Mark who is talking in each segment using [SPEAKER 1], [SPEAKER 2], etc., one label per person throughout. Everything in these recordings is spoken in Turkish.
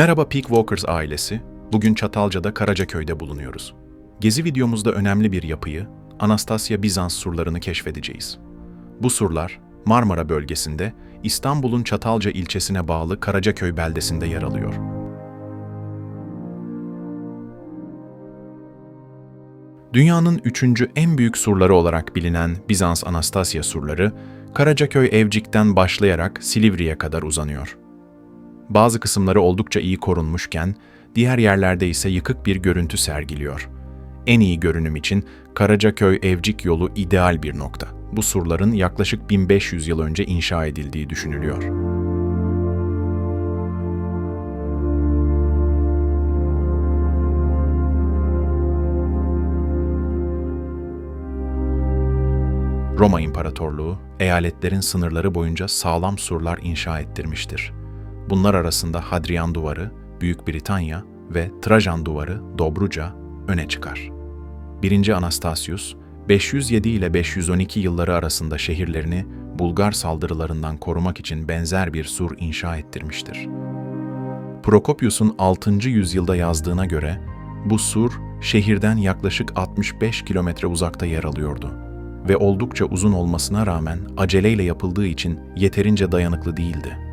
[SPEAKER 1] Merhaba Peak Walkers ailesi. Bugün Çatalca'da Karacaköy'de bulunuyoruz. Gezi videomuzda önemli bir yapıyı, Anastasya Bizans surlarını keşfedeceğiz. Bu surlar Marmara bölgesinde İstanbul'un Çatalca ilçesine bağlı Karacaköy beldesinde yer alıyor. Dünyanın üçüncü en büyük surları olarak bilinen Bizans Anastasya surları, Karacaköy Evcik'ten başlayarak Silivri'ye kadar uzanıyor. Bazı kısımları oldukça iyi korunmuşken, diğer yerlerde ise yıkık bir görüntü sergiliyor. En iyi görünüm için Karacaköy Evcik yolu ideal bir nokta. Bu surların yaklaşık 1500 yıl önce inşa edildiği düşünülüyor. Roma İmparatorluğu, eyaletlerin sınırları boyunca sağlam surlar inşa ettirmiştir. Bunlar arasında Hadrian Duvarı, Büyük Britanya ve Trajan Duvarı, Dobruca öne çıkar. 1. Anastasius, 507 ile 512 yılları arasında şehirlerini Bulgar saldırılarından korumak için benzer bir sur inşa ettirmiştir. Prokopius'un 6. yüzyılda yazdığına göre bu sur şehirden yaklaşık 65 kilometre uzakta yer alıyordu ve oldukça uzun olmasına rağmen aceleyle yapıldığı için yeterince dayanıklı değildi.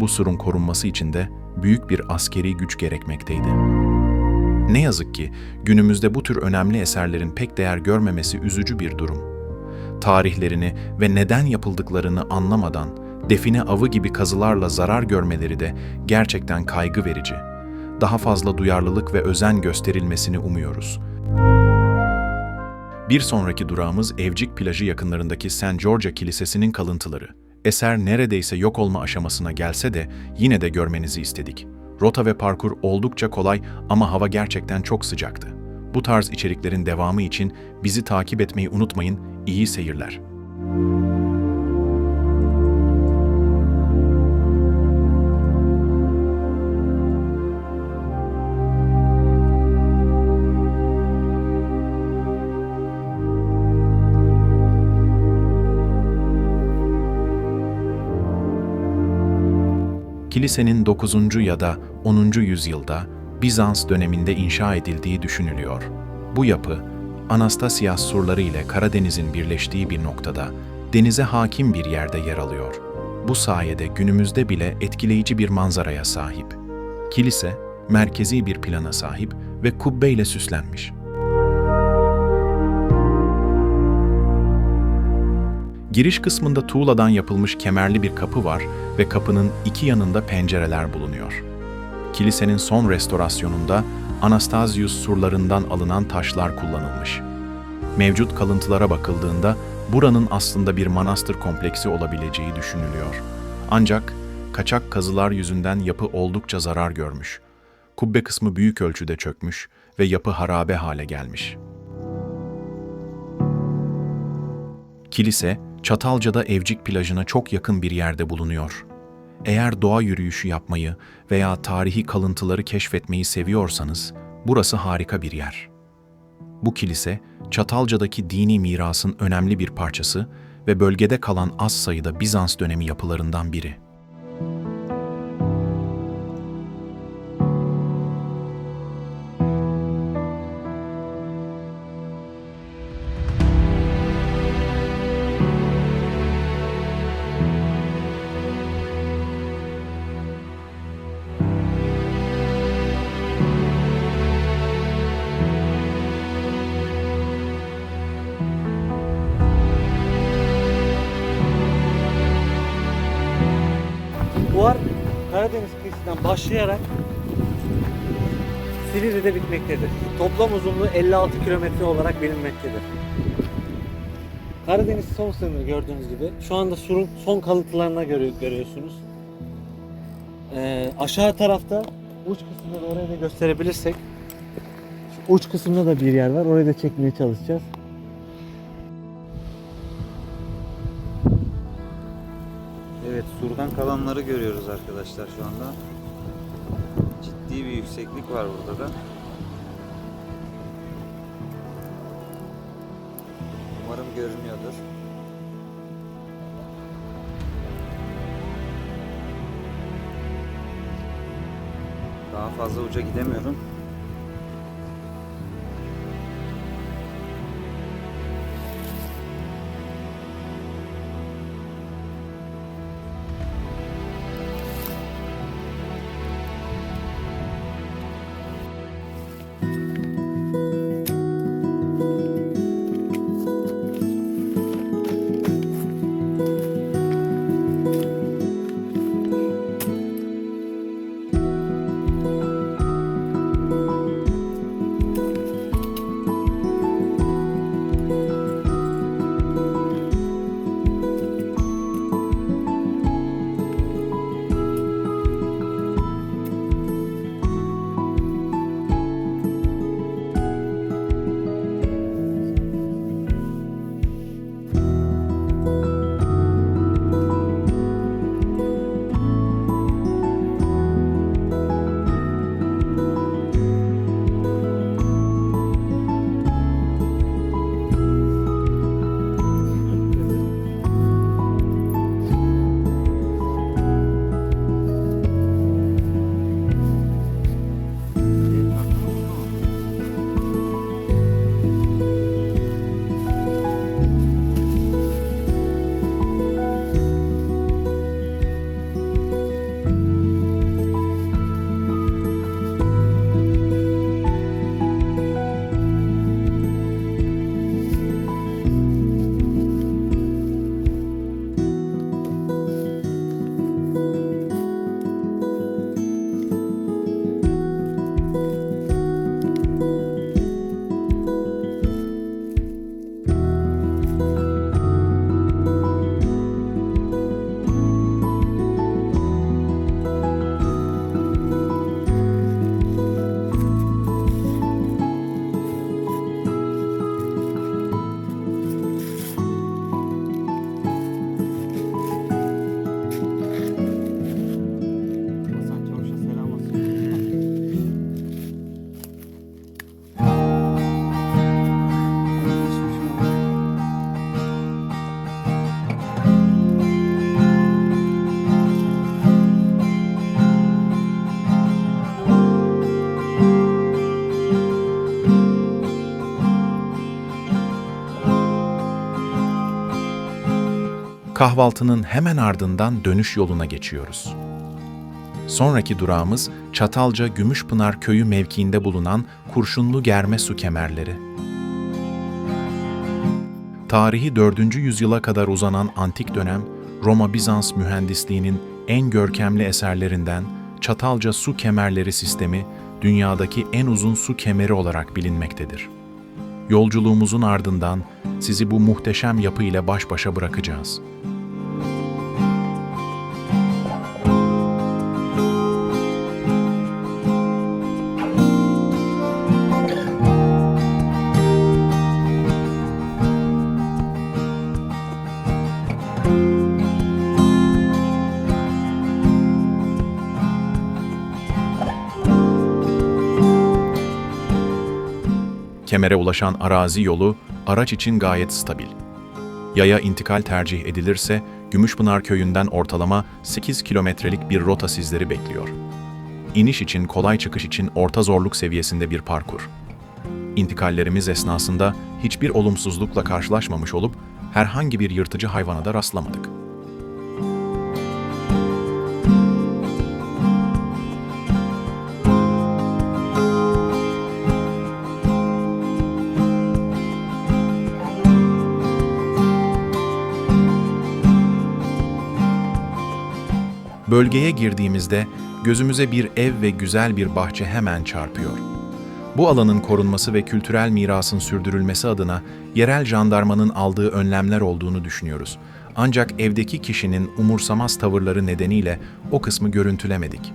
[SPEAKER 1] Bu surun korunması için de büyük bir askeri güç gerekmekteydi. Ne yazık ki günümüzde bu tür önemli eserlerin pek değer görmemesi üzücü bir durum. Tarihlerini ve neden yapıldıklarını anlamadan define avı gibi kazılarla zarar görmeleri de gerçekten kaygı verici. Daha fazla duyarlılık ve özen gösterilmesini umuyoruz. Bir sonraki durağımız Evcik plajı yakınlarındaki St. George Kilisesi'nin kalıntıları. Eser neredeyse yok olma aşamasına gelse de yine de görmenizi istedik. Rota ve parkur oldukça kolay ama hava gerçekten çok sıcaktı. Bu tarz içeriklerin devamı için bizi takip etmeyi unutmayın. İyi seyirler. Kilisenin 9. ya da 10. yüzyılda Bizans döneminde inşa edildiği düşünülüyor. Bu yapı, Anastasias surları ile Karadeniz'in birleştiği bir noktada, denize hakim bir yerde yer alıyor. Bu sayede günümüzde bile etkileyici bir manzaraya sahip. Kilise, merkezi bir plana sahip ve kubbeyle süslenmiş. Giriş kısmında tuğladan yapılmış kemerli bir kapı var ve kapının iki yanında pencereler bulunuyor. Kilisenin son restorasyonunda Anastasius surlarından alınan taşlar kullanılmış. Mevcut kalıntılara bakıldığında buranın aslında bir manastır kompleksi olabileceği düşünülüyor. Ancak kaçak kazılar yüzünden yapı oldukça zarar görmüş. Kubbe kısmı büyük ölçüde çökmüş ve yapı harabe hale gelmiş. Kilise, Çatalca'da Evcik plajına çok yakın bir yerde bulunuyor. Eğer doğa yürüyüşü yapmayı veya tarihi kalıntıları keşfetmeyi seviyorsanız, burası harika bir yer. Bu kilise, Çatalca'daki dini mirasın önemli bir parçası ve bölgede kalan az sayıda Bizans dönemi yapılarından biri.
[SPEAKER 2] Silivri'de bitmektedir. Toplam uzunluğu 56 kilometre olarak bilinmektedir. Karadeniz son sınırı gördüğünüz gibi. Şu anda surun son kalıntılarına göre görüyorsunuz. Ee, aşağı tarafta uç kısmını da oraya da gösterebilirsek. Şu uç kısımda da bir yer var. Orayı da çekmeye çalışacağız.
[SPEAKER 3] Evet surdan kalanları görüyoruz arkadaşlar şu anda. Ciddi bir yükseklik var burada da. Umarım görünüyordur. Daha fazla uca gidemiyorum.
[SPEAKER 1] Kahvaltının hemen ardından dönüş yoluna geçiyoruz. Sonraki durağımız Çatalca Gümüşpınar köyü mevkiinde bulunan Kurşunlu Germe su kemerleri. Tarihi 4. yüzyıla kadar uzanan antik dönem Roma-Bizans mühendisliğinin en görkemli eserlerinden Çatalca su kemerleri sistemi dünyadaki en uzun su kemeri olarak bilinmektedir. Yolculuğumuzun ardından sizi bu muhteşem yapı ile baş başa bırakacağız. Kemere ulaşan arazi yolu araç için gayet stabil. Yaya intikal tercih edilirse Gümüşpınar köyünden ortalama 8 kilometrelik bir rota sizleri bekliyor. İniş için kolay çıkış için orta zorluk seviyesinde bir parkur. İntikallerimiz esnasında hiçbir olumsuzlukla karşılaşmamış olup herhangi bir yırtıcı hayvana da rastlamadık. Bölgeye girdiğimizde gözümüze bir ev ve güzel bir bahçe hemen çarpıyor. Bu alanın korunması ve kültürel mirasın sürdürülmesi adına yerel jandarmanın aldığı önlemler olduğunu düşünüyoruz. Ancak evdeki kişinin umursamaz tavırları nedeniyle o kısmı görüntülemedik.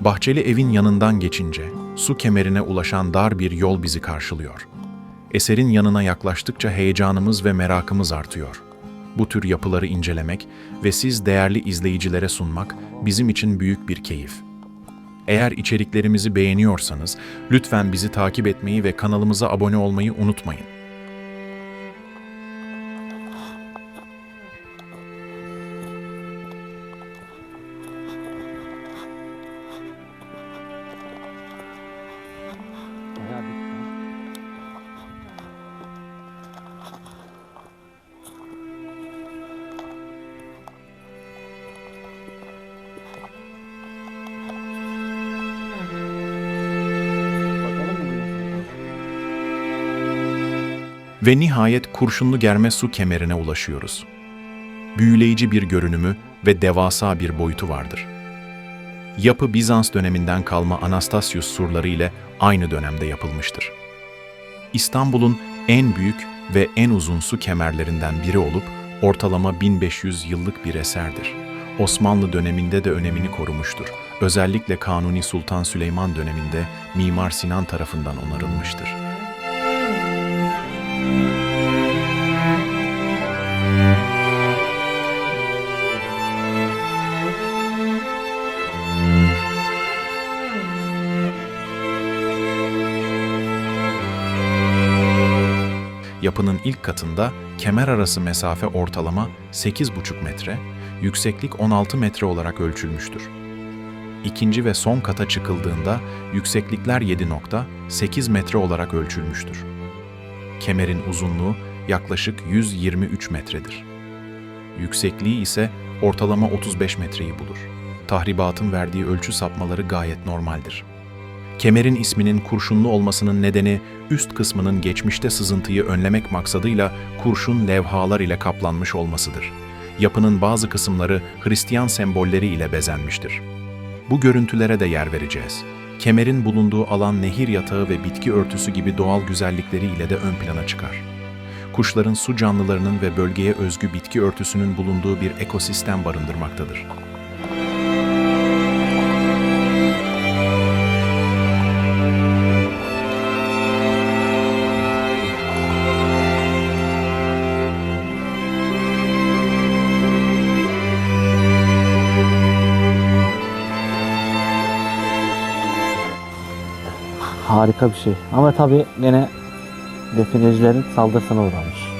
[SPEAKER 1] Bahçeli evin yanından geçince su kemerine ulaşan dar bir yol bizi karşılıyor. Eserin yanına yaklaştıkça heyecanımız ve merakımız artıyor. Bu tür yapıları incelemek ve siz değerli izleyicilere sunmak bizim için büyük bir keyif. Eğer içeriklerimizi beğeniyorsanız lütfen bizi takip etmeyi ve kanalımıza abone olmayı unutmayın. Ve nihayet kurşunlu germe su kemerine ulaşıyoruz. Büyüleyici bir görünümü ve devasa bir boyutu vardır. Yapı Bizans döneminden kalma Anastasius surları ile aynı dönemde yapılmıştır. İstanbul'un en büyük ve en uzun su kemerlerinden biri olup ortalama 1500 yıllık bir eserdir. Osmanlı döneminde de önemini korumuştur. Özellikle Kanuni Sultan Süleyman döneminde Mimar Sinan tarafından onarılmıştır. Yapının ilk katında kemer arası mesafe ortalama 8,5 metre, yükseklik 16 metre olarak ölçülmüştür. İkinci ve son kata çıkıldığında yükseklikler 7.8 metre olarak ölçülmüştür. Kemerin uzunluğu yaklaşık 123 metredir. Yüksekliği ise ortalama 35 metreyi bulur. Tahribatın verdiği ölçü sapmaları gayet normaldir. Kemerin isminin kurşunlu olmasının nedeni üst kısmının geçmişte sızıntıyı önlemek maksadıyla kurşun levhalar ile kaplanmış olmasıdır. Yapının bazı kısımları Hristiyan sembolleri ile bezenmiştir. Bu görüntülere de yer vereceğiz. Kemerin bulunduğu alan nehir yatağı ve bitki örtüsü gibi doğal güzellikleri ile de ön plana çıkar. Kuşların, su canlılarının ve bölgeye özgü bitki örtüsünün bulunduğu bir ekosistem barındırmaktadır.
[SPEAKER 2] Harika bir şey. Ama tabii gene definecilerin saldırısına uğramış.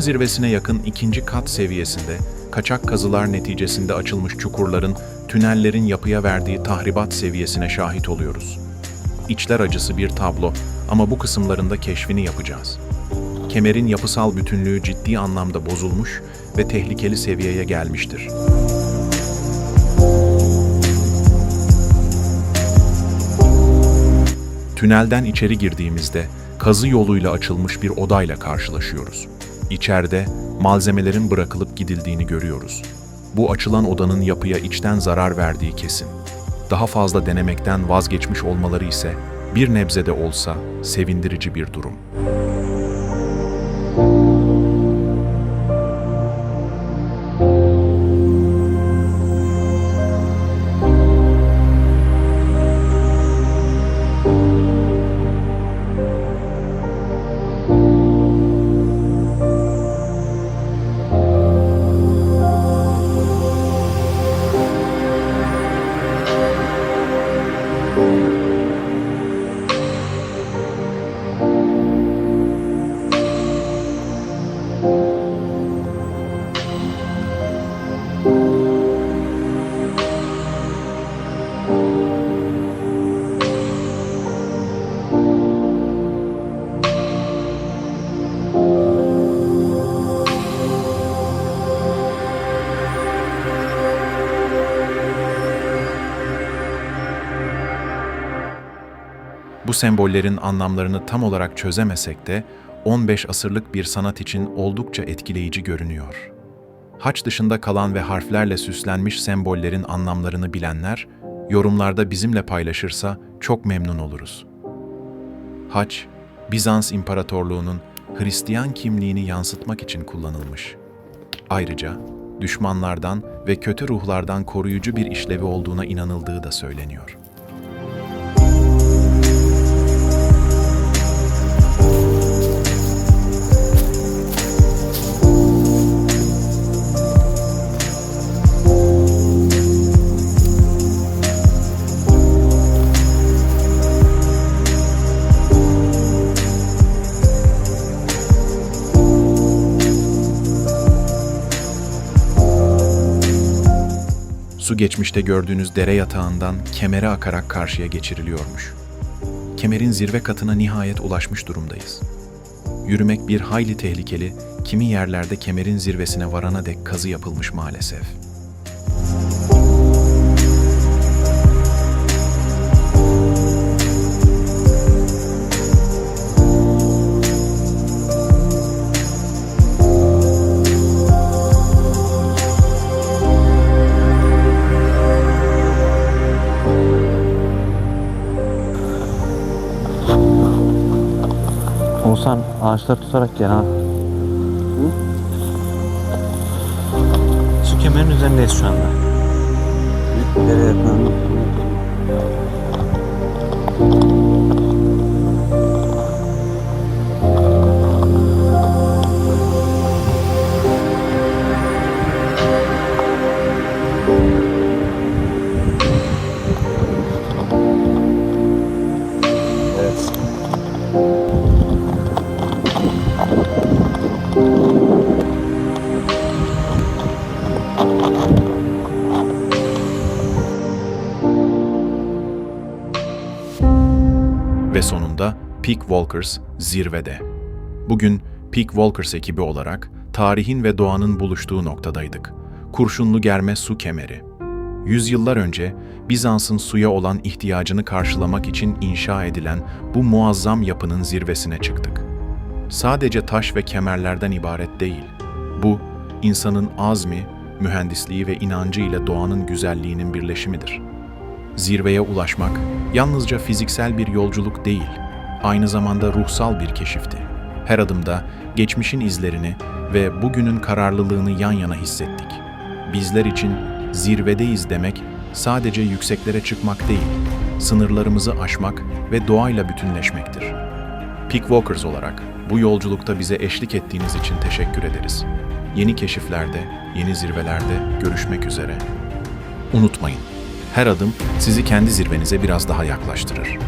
[SPEAKER 1] Kemerin zirvesine yakın ikinci kat seviyesinde kaçak kazılar neticesinde açılmış çukurların, tünellerin yapıya verdiği tahribat seviyesine şahit oluyoruz. İçler acısı bir tablo ama bu kısımlarında keşfini yapacağız. Kemerin yapısal bütünlüğü ciddi anlamda bozulmuş ve tehlikeli seviyeye gelmiştir. Tünelden içeri girdiğimizde kazı yoluyla açılmış bir odayla karşılaşıyoruz. İçeride malzemelerin bırakılıp gidildiğini görüyoruz. Bu açılan odanın yapıya içten zarar verdiği kesin. Daha fazla denemekten vazgeçmiş olmaları ise bir nebze de olsa sevindirici bir durum. Sembollerin anlamlarını tam olarak çözemesek de 15 asırlık bir sanat için oldukça etkileyici görünüyor. Haç dışında kalan ve harflerle süslenmiş sembollerin anlamlarını bilenler, yorumlarda bizimle paylaşırsa çok memnun oluruz. Haç, Bizans İmparatorluğu'nun Hristiyan kimliğini yansıtmak için kullanılmış. Ayrıca düşmanlardan ve kötü ruhlardan koruyucu bir işlevi olduğuna inanıldığı da söyleniyor. Su geçmişte gördüğünüz dere yatağından kemere akarak karşıya geçiriliyormuş. Kemerin zirve katına nihayet ulaşmış durumdayız. Yürümek bir hayli tehlikeli, kimi yerlerde kemerin zirvesine varana dek kazı yapılmış maalesef.
[SPEAKER 2] Oğuzhan ağaçları tutarak gel ha. Su kemerinin üzerindeyiz şu anda.
[SPEAKER 3] Nereye yakın?
[SPEAKER 1] Peak Walkers zirvede. Bugün Peak Walkers ekibi olarak tarihin ve doğanın buluştuğu noktadaydık. Kurşunlu germe su kemeri. Yüzyıllar önce Bizans'ın suya olan ihtiyacını karşılamak için inşa edilen bu muazzam yapının zirvesine çıktık. Sadece taş ve kemerlerden ibaret değil. Bu, insanın azmi, mühendisliği ve inancı ile doğanın güzelliğinin birleşimidir. Zirveye ulaşmak yalnızca fiziksel bir yolculuk değil, aynı zamanda ruhsal bir keşifti. Her adımda geçmişin izlerini ve bugünün kararlılığını yan yana hissettik. Bizler için zirvedeyiz demek sadece yükseklere çıkmak değil, sınırlarımızı aşmak ve doğayla bütünleşmektir. Peak Walkers olarak bu yolculukta bize eşlik ettiğiniz için teşekkür ederiz. Yeni keşiflerde, yeni zirvelerde görüşmek üzere. Unutmayın, her adım sizi kendi zirvenize biraz daha yaklaştırır.